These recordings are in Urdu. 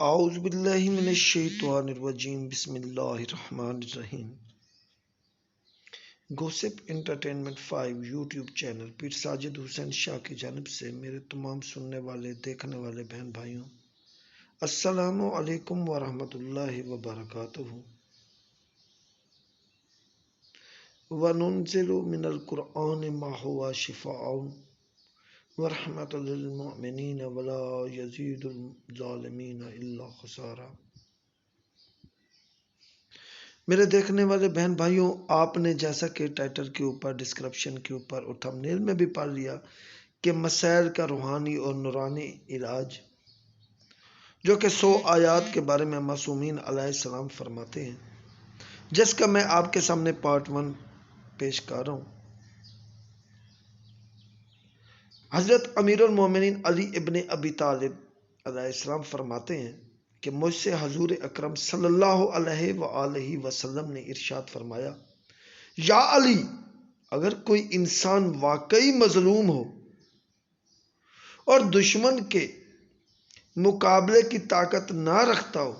اعوذ باللہ من الشیطان الرجیم، بسم اللہ الرحمن الرحیم۔ Gossip entertainment five YouTube channel, Pir Sajid Hussain Shah کی جانب سے میرے تمام سننے والے، دیکھنے والے بہن بھائیوں، السلام علیکم ورحمۃ اللہ وبرکاتہ۔ وَنُنزِلُ مِنَ الْقُرْآنِ مَا هُوَ شِفَاءٌ۔ وَرَحْمَةٌ لِلْمُؤْمِنِينَ وَلَا يَزِيدُ الظَّالِمِينَ إِلَّا خَسَارًا۔ میرے دیکھنے والے بہن بھائیوں، آپ نے جیسا کہ ٹائٹل کے اوپر، ڈسکرپشن کے اوپر اور تھمنیل میں بھی پڑھ لیا کہ مسائل کا روحانی اور نورانی علاج، جو کہ سو آیات کے بارے میں معصومین علیہ السلام فرماتے ہیں، جس کا میں آپ کے سامنے پارٹ ون پیش کر رہا ہوں۔ حضرت امیر المومنین علی ابن ابی طالب علیہ السلام فرماتے ہیں کہ مجھ سے حضور اکرم صلی اللہ علیہ وآلہ وسلم نے ارشاد فرمایا، یا علی، اگر کوئی انسان واقعی مظلوم ہو اور دشمن کے مقابلے کی طاقت نہ رکھتا ہو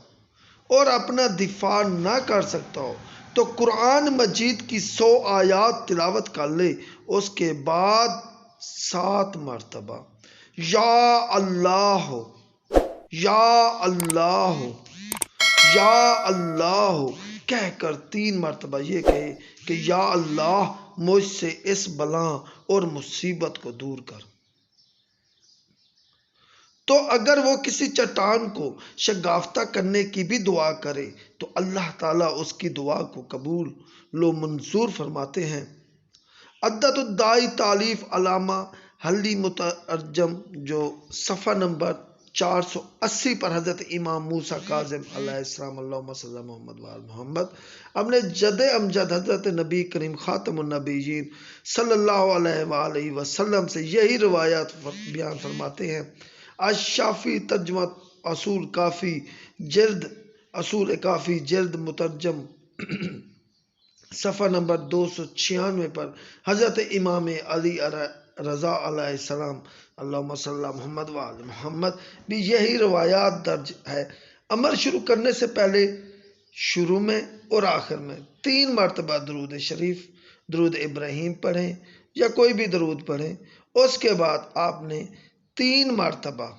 اور اپنا دفاع نہ کر سکتا ہو، تو قرآن مجید کی سو آیات تلاوت کر لے، اس کے بعد سات مرتبہ۔ یا اللہ ہو یا اللہ ہو یا اللہ ہو کہہ کر تین مرتبہ یہ کہے کہ یا اللہ، مجھ سے اس بلا اور مصیبت کو دور کر۔ تو اگر وہ کسی چٹان کو شگافتہ کرنے کی بھی دعا کرے، تو اللہ تعالیٰ اس کی دعا کو قبول، لو منظور فرماتے ہیں۔ عدت الدائی تعلیف علامہ حلی مترجم جو صفحہ نمبر چار سو اسی پر حضرت امام موسیٰ کاظم علیہ السلام اللہ صلی محمد وآل محمد اپنے جد امجد حضرت نبی کریم خاتم النبیین صلی اللہ علیہ وآلہ وسلم سے یہی روایات بیان فرماتے ہیں۔ اشافی ترجمہ اصول کافی، جلد، اصول کافی، جلد مترجم صفحہ نمبر دو سو چھیانوے پر حضرت امام علی رضا علیہ السلام اللہ صلی محمد وآل محمد، بھی یہی روایات درج ہے۔ عمر شروع کرنے سے پہلے، شروع میں اور آخر میں تین مرتبہ درود شریف، درود ابراہیم پڑھیں یا کوئی بھی درود پڑھیں۔ اس کے بعد آپ نے تین مرتبہ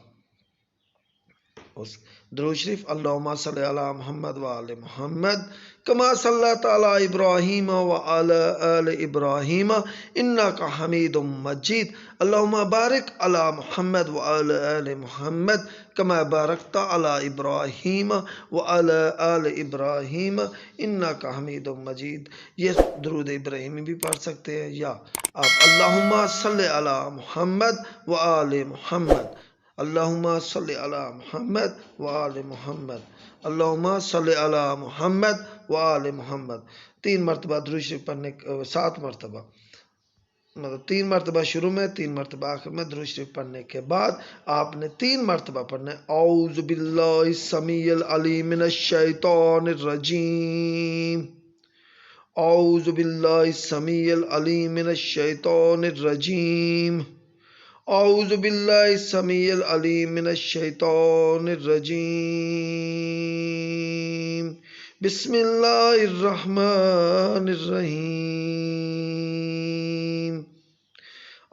اس درود شریف اللہم صلی اللہ محمد و آل محمد کما صلی اللہ تعالی ابراہیم و آل آل ابراہیم انکا حمید مجید اللہم بارک علی محمد و آل آل محمد کما بارکتا علی ابراہیم و آل آل ابراہیم انکا حمید مجید یہ درود ابراہیمی بھی پڑھ سکتے ہیں یا آپ اللہم صلی علی محمد و آل محمد اللہم صلی علی محمد و آل محمد، اللہم صلی علی محمد و آل محمد۔ تین مرتبہ درود شریف پڑھنے سات مرتبہ۔ مطلب تین مرتبہ شروع میں، تین مرتبہ آخر میں درود شریف پڑھنے کے بعد آپ نے تین مرتبہ پڑھنا ہے۔ اعوذ باللہ السمیع العلیم من الشیطان الرجیم۔ اعوذ باللہ السمیع العلیم من الشیطان الرجیم۔ أعوذ بالله السميع العليم من الشيطان الرجيم. بسم الله الرحمن الرحيم.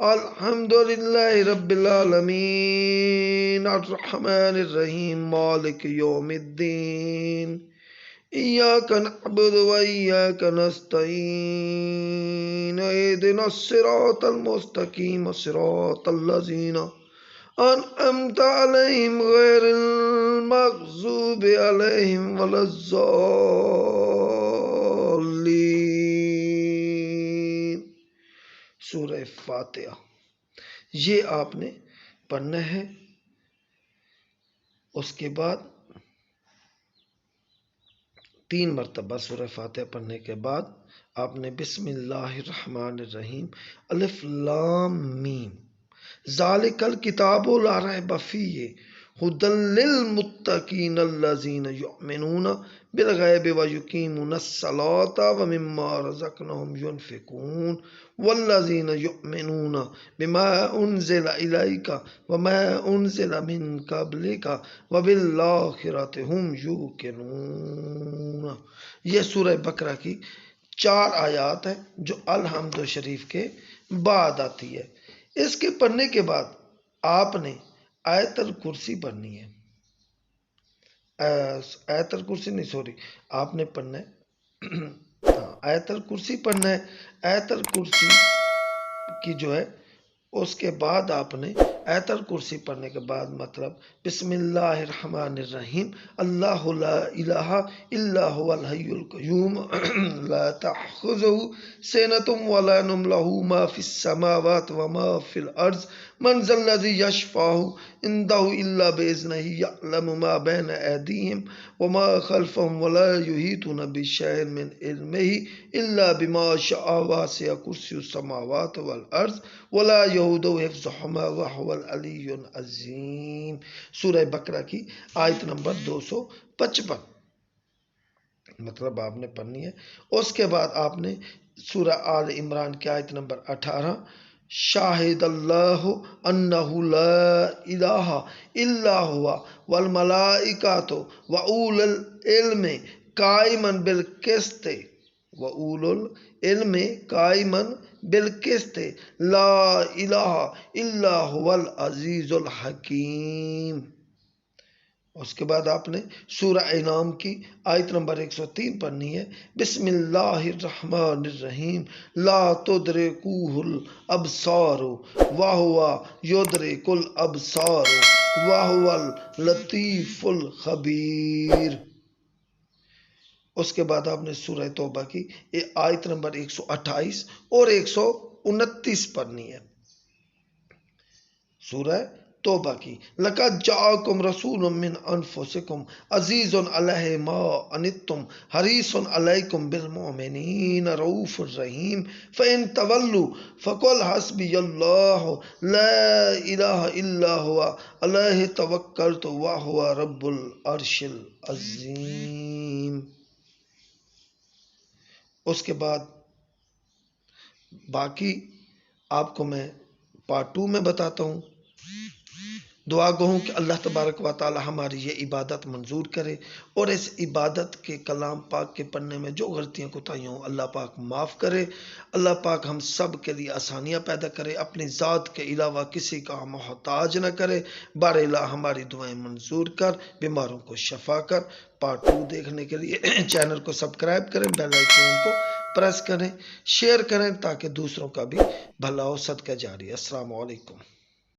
الحمد لله رب العالمين. الرحمن الرحيم. مالك يوم الدين. إياك نعبد وإياك نستعين اهدنا الصراط المستقيم صراط الذين أنعمت عليهم غير المغضوب عليهم ولا الضالين سورہ فاتحہ یہ آپ نے پڑھنا ہے اس کے بعد تین مرتبہ سورہ فاتح پڑھنے کے بعد آپ نے بسم اللہ الرحمن الرحیم، الف لام میم۔ ذالک الکتاب لا ریب فیہ۔ هدى للمتقين الذين يؤمنون بالغيب ويقيمون الصلاة ومما رزقناهم ينفقون والذين يؤمنون بما أنزل إليك وما أنزل من قبلك وبالآخرة هم يوقنون یہ سورہ بکرہ کی چار آیات ہیں جو الحمد شریف کے بعد آتی ہے۔ اس کے پڑھنے کے بعد آپ نے آیت الکرسی پڑھنی ہے۔ آیت الکرسی نہیں، سوری، آپ نے پڑھنا ہے۔ ہاں، آیت الکرسی پڑھنا ہے۔ آیت الکرسی کی جو ہے، اس کے بعد آپ نے ایت الکرسی پڑھنے کے بعد مطلب بسم اللہ الرحمن الرحیم، اللہ لا الہ الا هو الحی القیوم، لا تأخذه سینة ولا نم له ما في السماوات وما في الارض من ذا الذي يشفعه عنده الا باذنه يعلم ما بين ايديهم وما خلفهم ولا يحيطون بشيء من علمه الا بما شاء واسع كرسي السماوات والارض ولا يهوده حفظهما وهو العلی العظیم سورہ بکرہ کی آیت نمبر دو سو پچپن۔ مطلب آپ نے پڑھنی ہے۔ اس کے بعد آپ نے سورہ آل عمران کی آیت نمبر اٹھارہ شاہد اللہ انہ لا الہ الا ہوا والملائکات وعول العلم قائمن بالقسط وعول العلم قائمن بالقسط لا الہ الا هو العزیز الحکیم اس کے بعد آپ نے سورہ انعام کی آیت نمبر 103 پڑھنی ہے۔ بسم اللہ الرحمن الرحیم۔ لا تدرکوہ الابصار وہوا یدرک الابصار وہوا اللطیف الخبیر۔ اس کے بعد آپ نے سورہ توبہ کی آیت نمبر ایک سو اٹھائیس اور ایک سو انتیس پڑھنی ہے۔ سورہ توبہ کی۔ لَقَدْ جَاءَكُمْ رَسُولٌ مِّنْ أَنفُسِكُمْ عَزِيزٌ عَلَيْهِ مَا أَنِتُّمْ حَرِيصٌ عَلَيْكُمْ بِالْمُؤْمِنِينَ رَؤُوفٌ رَحِيمٌ فَإِن تَوَلُّوا فَقُلْ حَسْبِيَ اللَّهُ لَا إِلَٰهَ إِلَّا هُوَ، عَلَيْهِ تَوَكَّلْتُ وَهُوَ رَبُّ الْعَرْشِ الْعَظِيمِ۔ اس کے بعد باقی آپ کو میں پارٹ ٹو میں بتاتا ہوں۔ دعا گو کہ اللہ تبارک و تعالی ہماری یہ عبادت منظور کرے اور اس عبادت کے کلام پاک کے پڑھنے میں جو غلطیاں کوتاہیاں ہوں، اللہ پاک معاف کرے۔ اللہ پاک ہم سب کے لیے آسانیاں پیدا کرے، اپنی ذات کے علاوہ کسی کا محتاج نہ کرے۔ بار اللہ ہماری دعائیں منظور کر، بیماروں کو شفا کر۔ پارٹ ٹو دیکھنے کے لیے چینل کو سبسکرائب کریں بیل آئیکن کو پریس کریں شیئر کریں تاکہ دوسروں کا بھی بھلا ہو، صدقہ جاری السلام علیکم۔